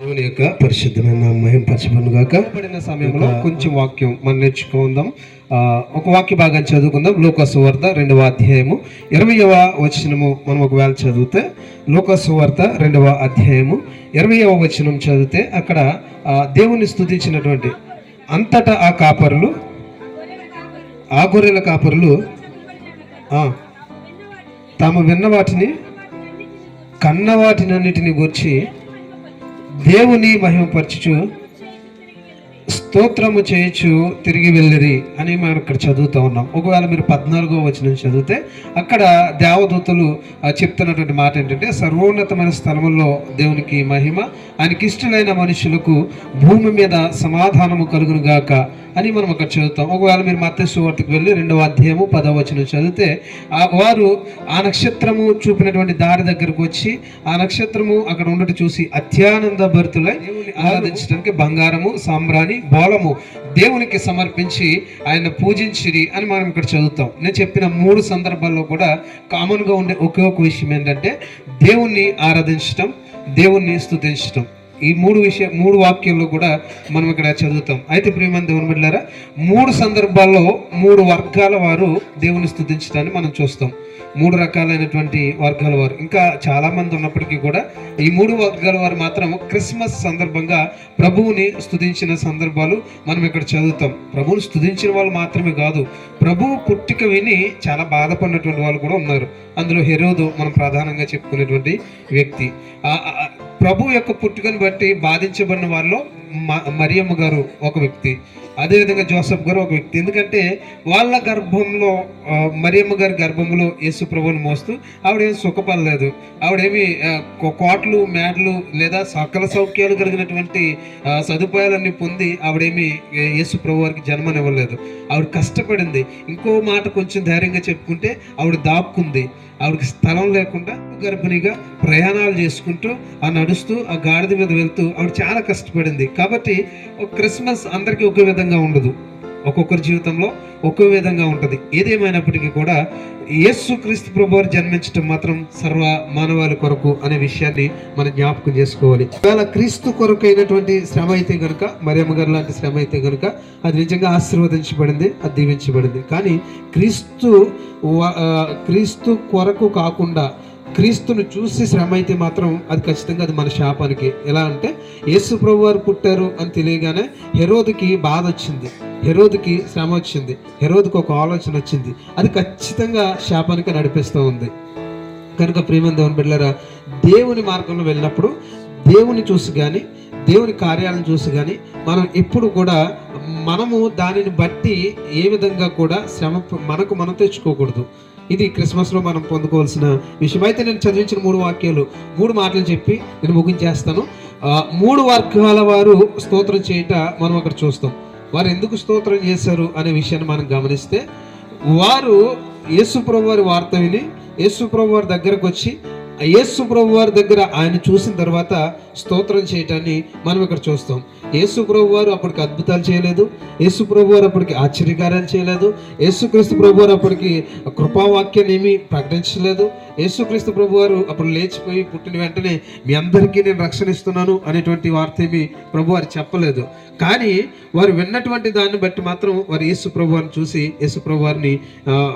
దేవుని యొక్క పరిశుద్ధమైన మహిమ పరచబడును గాక. పడిన సమయంలో కొంచెం వాక్యం మనం నేర్చుకుందాం. ఆ, ఒక వాక్య భాగం చదువుకుందాం. లోకసు వార్త రెండవ అధ్యాయము. ఇరవయవ వచనము మనం ఒకవేళ చదివితే లోకసు వార్త రెండవ అధ్యాయము. ఇరవయవ వచనం చదివితే అక్కడ దేవుని స్తుతించినటువంటి అంతటా ఆ కాపరులు ఆ గొర్రెల కాపరులు ఆ, తాము విన్న వాటిని కన్న వాటినన్నిటిని గురించి దేవుని మహిమపరచుచు స్తోత్రము చేయొచ్చు తిరిగి వెళ్ళిరి అని మనం ఇక్కడ చదువుతూ ఉన్నాం. ఒకవేళ మీరు పద్నాలుగో వచనం చదివితే అక్కడ దేవదూతలు చెప్తున్నటువంటి మాట ఏంటంటే సర్వోన్నతమైన స్థలములో దేవునికి మహిమ ఆయనకి ఇష్టలైన మనుషులకు భూమి మీద సమాధానము కలుగును గాక అని మనం అక్కడ చదువుతాం. ఒకవేళ మీరు మత్స్య సువార్తకు వెళ్ళి రెండవ అధ్యాయము పదవ వచనం చదివితే ఆ వారు ఆ నక్షత్రము చూపినటువంటి దారి దగ్గరకు వచ్చి ఆ నక్షత్రము అక్కడ ఉండటం చూసి అత్యానంద భరితులై ఆరాధించడానికి బంగారము సాంబ్రాణి బోలము దేవునికి సమర్పించి ఆయన పూజించిరి అని మనం ఇక్కడ చదువుతాం. నేను చెప్పిన మూడు సందర్భాల్లో కూడా కామన్గా ఉండే ఒకే ఒక విషయం ఏంటంటే దేవుణ్ణి ఆరాధించటం దేవుణ్ణి స్తుతించటం ఈ మూడు విషయ మూడు వాక్యాల్లో కూడా మనం ఇక్కడ చదువుతాం. అయితే ప్రియమైన దేవుని బిడ్డారా మూడు సందర్భాల్లో మూడు వర్గాల వారు దేవుని స్థుతించడాన్ని మనం చూస్తాం. మూడు రకాలైనటువంటి వర్గాల వారు. ఇంకా చాలామంది ఉన్నప్పటికీ కూడా ఈ మూడు వర్గాల వారు మాత్రం క్రిస్మస్ సందర్భంగా ప్రభువుని స్థుతించిన సందర్భాలు మనం ఇక్కడ చదువుతాం. ప్రభువుని స్థుతించిన వాళ్ళు మాత్రమే కాదు ప్రభువు పుట్టిక విని చాలా బాధపడినటువంటి వాళ్ళు కూడా ఉన్నారు. అందులో హెరోదు మనం ప్రధానంగా చెప్పుకునేటువంటి వ్యక్తి. ప్రభు యొక్క పుట్టుకను బట్టి బాధించబడిన వారిలో మ- మరియమ్మ గారు ఒక వ్యక్తి. అదేవిధంగా జోసఫ్ గారు ఒక వ్యక్తి. ఎందుకంటే వాళ్ళ గర్భంలో మరియమ్మ గారి గర్భంలో యేసు ప్రభువుని మోస్తూ ఆవిడేమి సుఖపడలేదు. ఆవిడేమి కో- కోట్లు మేడలు లేదా సకల సౌఖ్యాలు కలిగినటువంటి సదుపాయాలన్నీ పొంది ఆవిడేమి యేసు ప్రభు వారికి జన్మనివ్వలేదు. ఆవిడ కష్టపడింది. ఇంకో మాట కొంచెం ధైర్యంగా చెప్పుకుంటే ఆవిడ దాక్కుంది. ఆవిడకి స్థలం లేకుండా గర్భిణిగా ప్రయాణాలు చేసుకుంటూ ఆ నడుస్తూ ఆ గాడిద మీద వెళ్తూ ఆవిడ చాలా కష్టపడింది. కాబట్టి క్రిస్మస్ అందరికీ ఒక విధంగా ఉండదు. ఒక్కొక్కరి జీవితంలో ఒక్కో విధంగా ఉంటుంది. ఏదేమైనప్పటికీ కూడా యేసు క్రీస్తు ప్రభువారు జన్మించడం మాత్రం సర్వ మానవాళి కొరకు అనే విషయాన్ని మనం జ్ఞాపకం చేసుకోవాలి. ఒకవేళ క్రీస్తు కొరకు అయినటువంటి శ్రమ అయితే కనుక మరియమ్మ గారు లాంటి శ్రమ అయితే కనుక అది నిజంగా ఆశీర్వదించబడింది అది దీవించబడింది. కానీ క్రీస్తు క్రీస్తు కొరకు కాకుండా క్రీస్తును చూసి శ్రమ అయితే మాత్రం అది ఖచ్చితంగా అది మన శాపానికి. ఎలా అంటే యేసు ప్రభు వారు పుట్టారు అని తెలియగానే హెరోదుకి బాధ వచ్చింది. హెరోదుకి శ్రమ వచ్చింది. హెరోదుకి ఒక ఆలోచన వచ్చింది. అది ఖచ్చితంగా శాపానికి నడిపిస్తూ ఉంది. కనుక ప్రేమ దేవుని బిడ్డలారా దేవుని మార్గంలో వెళ్ళినప్పుడు దేవుని చూసి కానీ దేవుని కార్యాలను చూసి కానీ మనం ఎప్పుడు కూడా మనము దానిని బట్టి ఏ విధంగా కూడా శ్రమ మనకు మనం తెచ్చుకోకూడదు. ఇది క్రిస్మస్లో మనం పొందుకోవాల్సిన విషయం. అయితే నేను చదివించిన మూడు వాక్యాలు మూడు మాటలు చెప్పి నేను ముగించేస్తాను. మూడు వర్గాల వారు స్తోత్రం చేయట మనం అక్కడ చూస్తాం. వారు ఎందుకు స్తోత్రం చేశారు అనే విషయాన్ని మనం గమనిస్తే వారు యేసుప్రభు వారి వార్త విని యేసుప్రభు వారి దగ్గరకు వచ్చి యేసు ప్రభు వారి దగ్గర ఆయన చూసిన తర్వాత స్తోత్రం చేయటాన్ని మనం ఇక్కడ చూస్తాం. యేసు ప్రభు వారు అప్పటికి అద్భుతాలు చేయలేదు. యేసు ప్రభు వారు అప్పటికి ఆశ్చర్యకార్యాలు చేయలేదు. యేసుక్రీస్తు ప్రభు వారు అప్పటికి కృపావాక్యాన్ని ఏమీ ప్రకటించలేదు. యేసుక్రీస్తు ప్రభు వారు అప్పుడు లేచిపోయి పుట్టిన వెంటనే మీ అందరికీ నేను రక్షణ ఇస్తున్నాను అనేటువంటి వార్త ఏమి ప్రభు వారు చెప్పలేదు. కానీ వారు విన్నటువంటి దాన్ని బట్టి మాత్రం వారు యేసు ప్రభు వారిని చూసి యేసు ప్రభు వారిని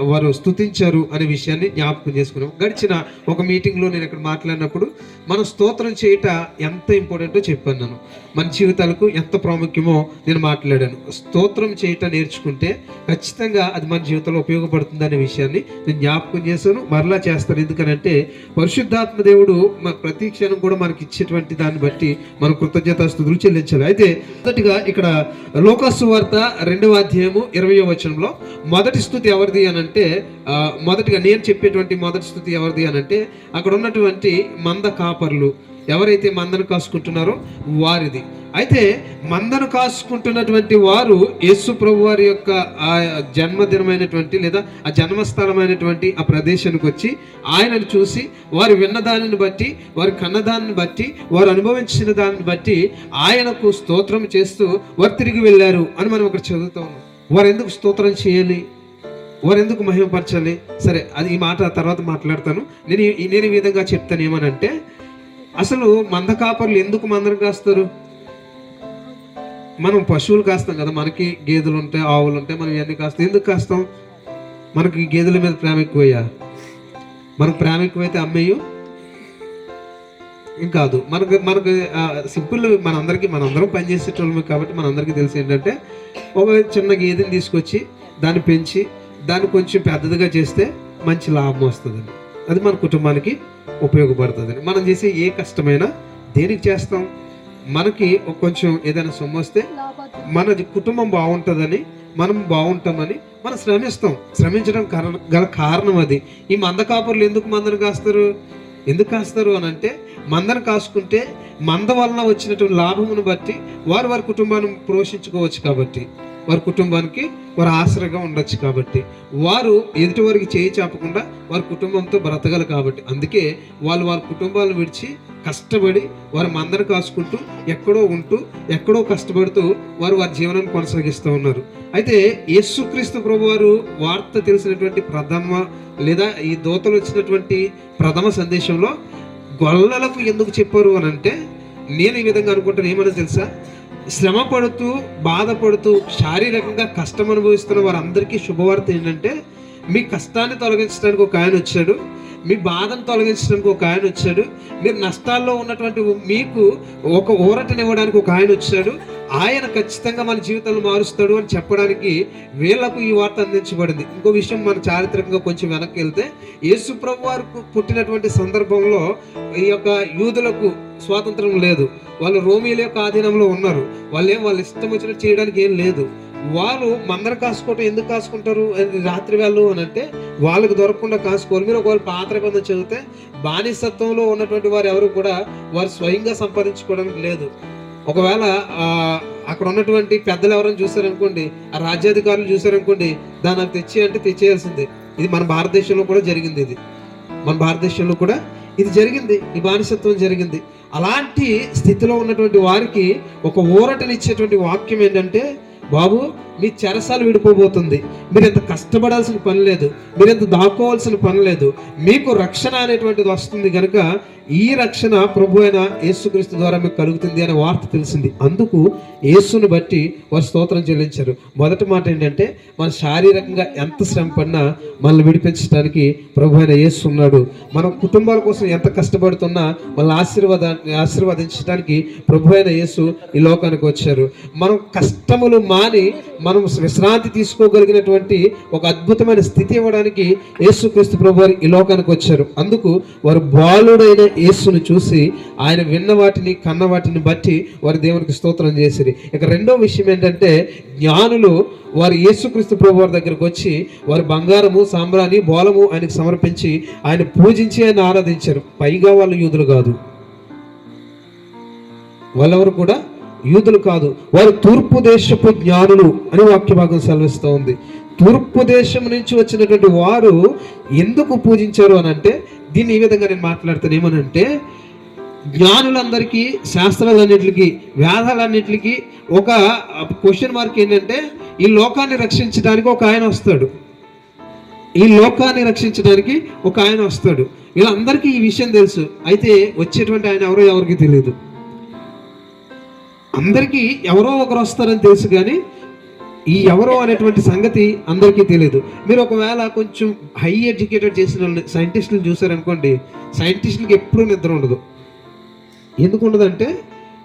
వారు స్తుతించారు అనే విషయాన్ని జ్ఞాపకం చేసుకున్నాం. గడిచిన ఒక మీటింగ్లో నేను ఇక్కడ మాట్లాడినప్పుడు మనం స్తోత్రం చేయట ఎంత ఇంపార్టెంటో చెప్పాను నేను. మన జీవితాలకు ఎంత ప్రాముఖ్యమో నేను మాట్లాడాను. స్తోత్రం చేయట నేర్చుకుంటే ఖచ్చితంగా అది మన జీవితంలో ఉపయోగపడుతుంది అనే విషయాన్ని నేను జ్ఞాపకం చేశాను. మరలా చేస్తాను. ఎందుకనంటే పరిశుద్ధాత్మ దేవుడు మన ప్రతి క్షణం కూడా మనకి ఇచ్చేటువంటి దాన్ని బట్టి మనం కృతజ్ఞతాస్తుతులు చెల్లించాలి. అయితే మొదటిగా ఇక్కడ లోకాసు వార్త రెండవ అధ్యాయము ఇరవయో వచనంలో మొదటి స్థుతి ఎవరిది అని అంటే మొదటిగా నేను చెప్పేటువంటి మొదటి స్థుతి ఎవరిది అని అంటే అక్కడ ఉన్నటువంటి మంద కాపర్లు. ఎవరైతే మందను కాసుకుంటున్నారో వారిది. అయితే మందను కాసుకుంటున్నటువంటి వారు యేసు ప్రభు వారి యొక్క ఆ జన్మదినమైనటువంటి లేదా ఆ జన్మస్థలమైనటువంటి ఆ ప్రదేశానికి వచ్చి ఆయనను చూసి వారు విన్న దానిని బట్టి వారు కన్న దానిని బట్టి వారు అనుభవించిన దానిని బట్టి ఆయనకు స్తోత్రం చేస్తూ వారు తిరిగి వెళ్ళారు అని మనం ఇక్కడ చదువుతాం వారు ఎందుకు స్తోత్రం చేయాలి? వారు ఎందుకు మహిమపరచాలి? సరే అది ఈ మాట తర్వాత మాట్లాడతాను. నేను ఈ- నేను ఈ విధంగా చెప్తాను ఏమనంటే అసలు మంద కాపర్లు ఎందుకు మందరం కాస్తారు? మనం పశువులు కాస్తాం కదా మనకి గేదెలు ఉంటాయి ఆవులు ఉంటాయి మనం ఇవన్నీ కాస్తాం. ఎందుకు కాస్తాం? మనకి గేదెల మీద ప్రేమ ఎక్కువయ్యా. మనకు ప్రేమ ఎక్కువైతే అమ్మేయు? ఏం కాదు. మనకు మనకు సింపుల్ మనందరికీ మనందరం పనిచేసేటోళ్ళమే కాబట్టి మనందరికీ తెలిసి ఏంటంటే ఒక చిన్న గేదెని తీసుకొచ్చి దాన్ని పెంచి దాన్ని కొంచెం పెద్దదిగా చేస్తే మంచి లాభం వస్తుందండి. అది మన కుటుంబానికి ఉపయోగపడుతుందని మనం చేసే ఏ కష్టమైనా దేనికి చేస్తాం? మనకి కొంచెం ఏదైనా సొమ్ము వస్తే మన కుటుంబం బాగుంటుందని మనం బాగుంటామని మనం శ్రమిస్తాం. శ్రమించడం కారణం గల కారణం అది. ఈ మందకాపురులు ఎందుకు మందను కాస్తారు? ఎందుకు కాస్తారు అని అంటే మందను కాసుకుంటే మంద వలన వచ్చినటువంటి లాభమును బట్టి వారు వారి కుటుంబాన్ని పోషించుకోవచ్చు కాబట్టి వారి కుటుంబానికి వారు ఆసరగా ఉండొచ్చు కాబట్టి వారు ఎదుటి వారికి చేయి చాపకుండా వారి కుటుంబంతో బ్రతకలు కాబట్టి అందుకే వాళ్ళు వారి కుటుంబాలను విడిచి కష్టపడి వారి మందను కాసుకుంటూ ఎక్కడో ఉంటూ ఎక్కడో కష్టపడుతూ వారు వారి జీవనాన్ని కొనసాగిస్తూ ఉన్నారు. అయితే యేసుక్రీస్తు ప్రభు వారు వార్త తెలిసినటువంటి ప్రథమ లేదా ఈ దూతలు వచ్చినటువంటి ప్రథమ సందేశంలో గొల్లలకు ఎందుకు చెప్పారు అని అంటే నేను ఈ విధంగా అనుకుంటాను ఏమన్నా తెలుసా? శ్రమ పడుతూ బాధపడుతూ శారీరకంగా కష్టం అనుభవిస్తున్న వారందరికీ శుభవార్త ఏంటంటే మీ కష్టాన్ని తొలగించడానికి ఒక ఆయన వచ్చాడు. మీ బాధను తొలగించడానికి ఒక ఆయన వచ్చాడు. మీరు నష్టాల్లో ఉన్నటువంటి మీకు ఒక ఊరటనివ్వడానికి ఒక ఆయన వచ్చాడు. ఆయన ఖచ్చితంగా మన జీవితాలు మారుస్తాడు అని చెప్పడానికి వీళ్ళకు ఈ వార్త అందించబడింది. ఇంకో విషయం మన చారిత్రకంగా కొంచెం వెనక్కి వెళ్తే యేసుప్రభు వారు పుట్టినటువంటి సందర్భంలో ఈ యొక్క యూదులకు స్వాతంత్రం లేదు. వాళ్ళు రోమిల యొక్క ఆధీనంలో ఉన్నారు. వాళ్ళు ఏం వాళ్ళ ఇష్టం వచ్చినట్టు చేయడానికి ఏం లేదు. వారు మందర కాసుకోవటం ఎందుకు కాసుకుంటారు? రాత్రి వేళ్ళు అని అంటే వాళ్ళకి దొరకకుండా కాసుకోవాలి. మీరు ఒకవేళ పాత నిబంధన చదివితే బానిసత్వంలో ఉన్నటువంటి వారు ఎవరు కూడా వారు స్వయంగా సంపాదించుకోవడానికి లేదు. ఒకవేళ అక్కడ ఉన్నటువంటి పెద్దలు ఎవరైనా చూసారనుకోండి ఆ రాజ్యాధికారులు చూసారనుకోండి దాన్ని నాకు తెచ్చి అంటే తెచ్చేయాల్సిందే. ఇది మన భారతదేశంలో కూడా జరిగింది ఇది. మన భారతదేశంలో కూడా ఇది జరిగింది. ఈ బానిసత్వం జరిగింది. అలాంటి స్థితిలో ఉన్నటువంటి వారికి ఒక ఊరటనిచ్చేటువంటి వాక్యం ఏంటంటే బాబు మీ చెరసాలు విడిపోబోతుంది. మీరు ఎంత కష్టపడాల్సిన పని లేదు మీరు ఎంత దాక్కోవాల్సిన పని లేదు మీకు రక్షణ అనేటువంటిది వస్తుంది కనుక ఈ రక్షణ ప్రభు అయిన యేసుక్రీస్తు ద్వారా మీకు కలుగుతుంది అనే వార్త తెలిసింది. అందుకు యేసును బట్టి వారు స్తోత్రం చెల్లించారు. మొదటి మాట ఏంటంటే మన శారీరకంగా ఎంత శ్రమ పడినా మనల్ని విడిపించడానికి ప్రభు అయిన యేసు ఉన్నాడు. మన కుటుంబాల కోసం ఎంత కష్టపడుతున్నా మనల్ని ఆశీర్వాద ఆశీర్వదించడానికి ప్రభు అయిన యేసు ఈ లోకానికి వచ్చారు. మనం కష్టములు మాని మనం విశ్రాంతి తీసుకోగలిగినటువంటి ఒక అద్భుతమైన స్థితి ఇవ్వడానికి యేసుక్రీస్తు ప్రభు వారు ఈ లోకానికి వచ్చారు. అందుకు వారు బాలుడైన యేసును చూసి ఆయన విన్న వాటిని కన్న వాటిని బట్టి వారి దేవునికి స్తోత్రం చేసిరి. ఇక రెండో విషయం ఏంటంటే జ్ఞానులు వారు యేసుక్రీస్తు ప్రభు వారి దగ్గరకు వచ్చి వారు బంగారము సాంబ్రాణి బోలము ఆయనకు సమర్పించి ఆయన పూజించి ఆయన ఆరాధించారు. పైగా వాళ్ళు యూదులు కాదు. వాళ్ళెవరు కూడా యూదులు కాదు వారు తూర్పు దేశపు జ్ఞానులు అని వాక్య భాగం సెలవిస్తూ ఉంది. తూర్పు దేశం నుంచి వచ్చినటువంటి వారు ఎందుకు పూజించారు అని అంటే దీన్ని ఈ విధంగా నేను మాట్లాడతాను ఏమనంటే జ్ఞానులందరికీ శాస్త్రాలన్నిటికీ వేదాలన్నిటికీ ఒక క్వశ్చన్ మార్క్ ఏంటంటే ఈ లోకాన్ని రక్షించడానికి ఒక ఆయన వస్తాడు. ఈ లోకాన్ని రక్షించడానికి ఒక ఆయన వస్తాడు. వీళ్ళందరికీ ఈ విషయం తెలుసు. అయితే వచ్చేటువంటి ఆయన ఎవరో ఎవరికి తెలియదు అందరికీ ఎవరో ఒకరు వస్తారని తెలుసు కానీ ఈ ఎవరో అనేటువంటి సంగతి అందరికీ తెలియదు మీరు ఒకవేళ కొంచెం హై ఎడ్యుకేటెడ్ చేసిన వాళ్ళని సైంటిస్టులు చూసారనుకోండి సైంటిస్టులకి ఎప్పుడూ నిద్ర ఉండదు. ఎందుకు ఉండదంటే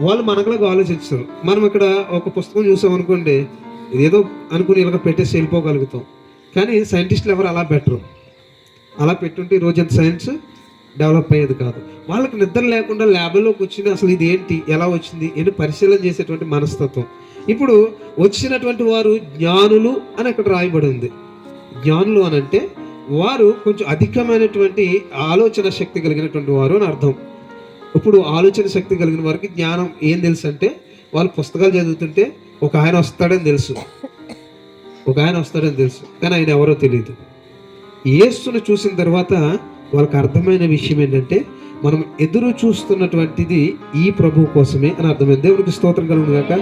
వాళ్ళు మనకులాగా ఆలోచిస్తారు మనం ఇక్కడ ఒక పుస్తకం చూసామనుకోండి ఏదో అనుకుని ఇలాగ పెట్టేసి వెళ్ళిపోగలుగుతాం. కానీ సైంటిస్టులు ఎవరు అలా పెట్టరు. అలా పెట్టుంటే ఈరోజు రోజంత సైన్స్ డెవలప్ అయ్యేది కాదు. వాళ్ళకి నిద్ర లేకుండా ల్యాబ్లోకి వచ్చింది అసలు ఇది ఏంటి? ఎలా వచ్చింది? అని పరిశీలన చేసేటువంటి మనస్తత్వం. ఇప్పుడు వచ్చినటువంటి వారు జ్ఞానులు అని అక్కడ రాయబడి ఉంది. జ్ఞానులు అని అంటే వారు కొంచెం అధికమైనటువంటి ఆలోచన శక్తి కలిగినటువంటి వారు అని అర్థం. ఇప్పుడు ఆలోచన శక్తి కలిగిన వారికి జ్ఞానం ఏం తెలుసు అంటే వాళ్ళు పుస్తకాలు చదువుతుంటే ఒక ఆయన వస్తాడని తెలుసు. ఒక ఆయన వస్తాడని తెలుసు. కానీ ఆయన ఎవరో తెలియదు యేసును చూసిన తర్వాత వాళ్ళకి అర్థమైన విషయం ఏంటంటే మనం ఎదురు చూస్తున్నటువంటిది ఈ ప్రభువు కోసమే అని అర్థమైంది. దేవునికి స్తోత్రం కలుగును గాక.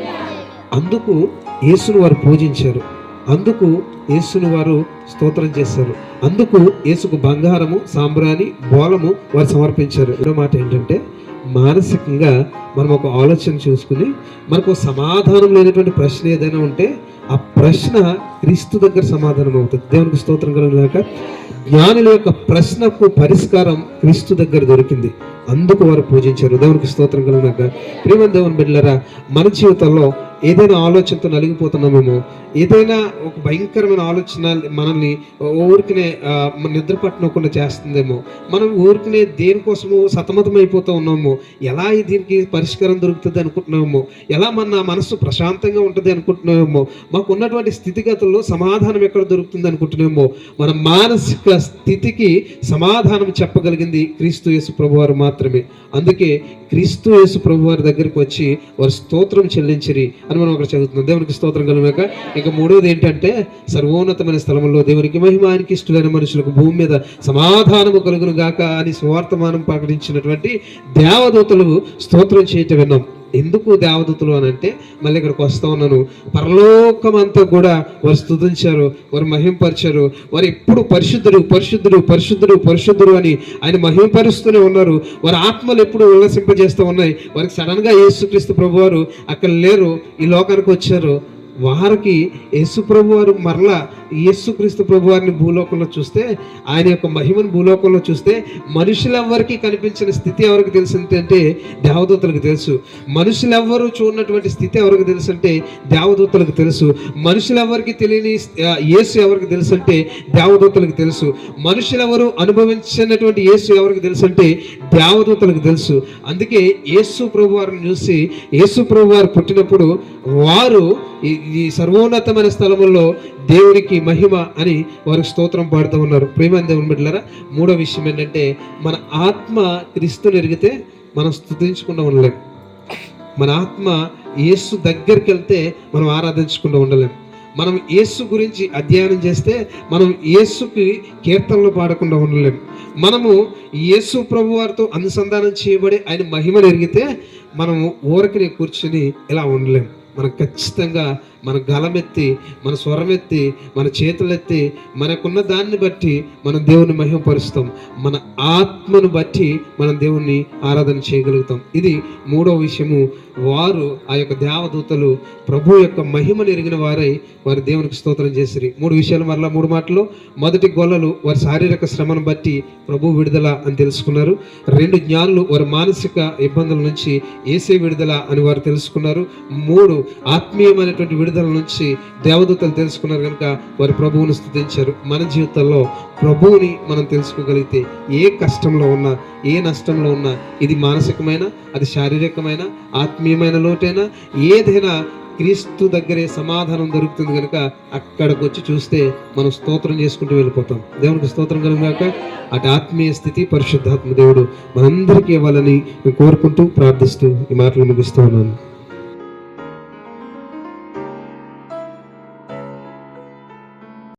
అందుకు యేసును వారు పూజించారు. అందుకు యేసును వారు స్తోత్రం చేశారు. అందుకు యేసుకు బంగారము సాంబ్రాణి బోలము వారు సమర్పించారు. రెండో మాట ఏంటంటే మానసికంగా మనం ఒక ఆలోచన చూసుకుని మనకు సమాధానం లేనటువంటి ప్రశ్న ఏదైనా ఉంటే ఆ ప్రశ్న క్రీస్తు దగ్గర సమాధానం అవుతుంది దేవునికి స్తోత్రం కలుగుగాక జ్ఞానుల యొక్క ప్రశ్నకు పరిష్కారం క్రీస్తు దగ్గర దొరికింది. అందుకు వారు పూజించారు. దేవునికి స్తోత్రం కలిగినాక ప్రేమ దేవుని బిడ్డలరా మన జీవితంలో ఏదైనా ఆలోచనతో నలిగిపోతున్నామేమో ఏదైనా ఒక భయంకరమైన ఆలోచన మనల్ని ఊరికనే నిద్ర పట్టనకుండా చేస్తుందేమో. మనం ఊరికనే దేనికోసమో సతమతం అయిపోతూ ఉన్నామో. ఎలా దీనికి పరిష్కారం దొరుకుతుంది అనుకుంటున్నామో. ఎలా మన మనసు ప్రశాంతంగా ఉంటుంది అనుకుంటున్నామో. మాకు ఉన్నటువంటి స్థితిగతుల్లో సమాధానం ఎక్కడ దొరుకుతుంది అనుకుంటున్నామో. మన మానసిక స్థితికి సమాధానం చెప్పగలిగింది క్రీస్తు యేసు ప్రభువారు మాత్రమే. అందుకే క్రీస్తు యేసు ప్రభువారి దగ్గరికి వచ్చి వారు స్తోత్రం చెల్లించిరి. అని మనం అక్కడ చదువుతున్నాం. దేవునికి స్తోత్రం కనుక ఇక మూడవది ఏంటంటే సర్వోన్నతమైన స్థలంలో దేవునికి మహిమ ఆయనకి ఇష్టమైన మనుషులకు భూమి మీద సమాధానము కలుగును గాక అని స్వార్థమానం ప్రకటించినటువంటి దేవదూతలు స్తోత్రం చేయటం విన్నాం. ఎందుకు దేవదూతలు అని అంటే మళ్ళీ ఇక్కడికి వస్తూ ఉన్నాను. పరలోకం అంతా కూడా వారు స్థుతించారు వారు మహింపరిచారు వారు ఎప్పుడు పరిశుద్ధుడు పరిశుద్ధుడు పరిశుద్ధుడు పరిశుద్ధుడు అని ఆయన మహింపరుస్తూనే ఉన్నారు. వారి ఆత్మలు ఎప్పుడు ఉల్లసింపజేస్తూ ఉన్నాయి. వారికి సడన్గా యేసుక్రీస్తు ప్రభు వారు అక్కడ లేరు ఈ లోకానికి వచ్చారు. వారికి యేసు ప్రభు వారు మరలా యేసుక్రీస్తు ప్రభు వారిని భూలోకంలో చూస్తే ఆయన యొక్క మహిమను భూలోకంలో చూస్తే మనుషులెవ్వరికి కనిపించిన స్థితి ఎవరికి తెలుసు అంటే దేవదూతలకు తెలుసు. మనుషులెవ్వరూ చూడనటువంటి స్థితి ఎవరికి తెలుసు అంటే దేవదూతలకు తెలుసు. మనుషులెవరికి తెలియని యేసు ఎవరికి తెలుసు అంటే దేవదూతలకు తెలుసు. మనుషులెవరు అనుభవించినటువంటి యేసు ఎవరికి తెలుసు అంటే దేవదూతలకు తెలుసు. అందుకే యేసు ప్రభు వారిని చూసి యేసు ప్రభు వారు పుట్టినప్పుడు వారు ఈ ఈ సర్వోన్నతమైన స్థలంలో దేవునికి మహిమ అని వారు స్తోత్రం పాడుతూ ఉన్నారు. ప్రేమ దేవుని బిడ్డలరా మూడో విషయం ఏంటంటే మన ఆత్మ క్రీస్తుని ఎరిగితే మనం స్థుతించకుండా ఉండలేం. మన ఆత్మ యేసు దగ్గరికి వెళ్తే మనం ఆరాధించకుండా ఉండలేం. మనం యేసు గురించి అధ్యయనం చేస్తే మనం యేసుకి కీర్తనలు పాడకుండా ఉండలేం. మనము యేసు ప్రభు వారితో అనుసంధానం చేయబడి ఆయన మహిమను ఎరిగితే మనము ఊరకనే కూర్చుని ఇలా ఉండలేం. మనం ఖచ్చితంగా మన గలమెత్తి మన స్వరమెత్తి మన చేతులెత్తి మనకున్న దాన్ని బట్టి మనం దేవుని మహిమపరుస్తాం. మన ఆత్మను బట్టి మనం దేవుణ్ణి ఆరాధన చేయగలుగుతాం. ఇది మూడో విషయము. వారు ఆ యొక్క దేవదూతలు ప్రభు యొక్క మహిమను ఎరిగిన వారై వారి దేవునికి స్తోత్రం చేసిరి. మూడు విషయాలు మరలా మూడు మాటలు. మొదటి గొల్లలు వారి శారీరక శ్రమను బట్టి ప్రభు విడుదల అని తెలుసుకున్నారు. రెండు జ్ఞానులు వారి మానసిక ఇబ్బందుల నుంచి ఏసే విడుదల అని వారు తెలుసుకున్నారు. మూడు ఆత్మీయమైనటువంటి విడుదల నుంచి దేవదూతలు తెలుసుకున్నారు కనుక వారి ప్రభువును స్థుతించారు. మన జీవితంలో ప్రభువుని మనం తెలుసుకోగలిగితే ఏ కష్టంలో ఉన్నా ఏ నష్టంలో ఉన్నా ఇది మానసికమైన అది శారీరకమైన ఆత్మీయమైన లోటైనా ఏదైనా క్రీస్తు దగ్గరే సమాధానం దొరుకుతుంది కనుక అక్కడికి వచ్చి చూస్తే మనం స్తోత్రం చేసుకుంటూ వెళ్ళిపోతాం. దేవునికి స్తోత్రం కలుగాక అటు ఆత్మీయ స్థితి పరిశుద్ధాత్మ దేవుడు మనందరికీ ఇవ్వాలని కోరుకుంటూ ప్రార్థిస్తూ ఈ మాటలు ముగిస్తూ ఉన్నాను.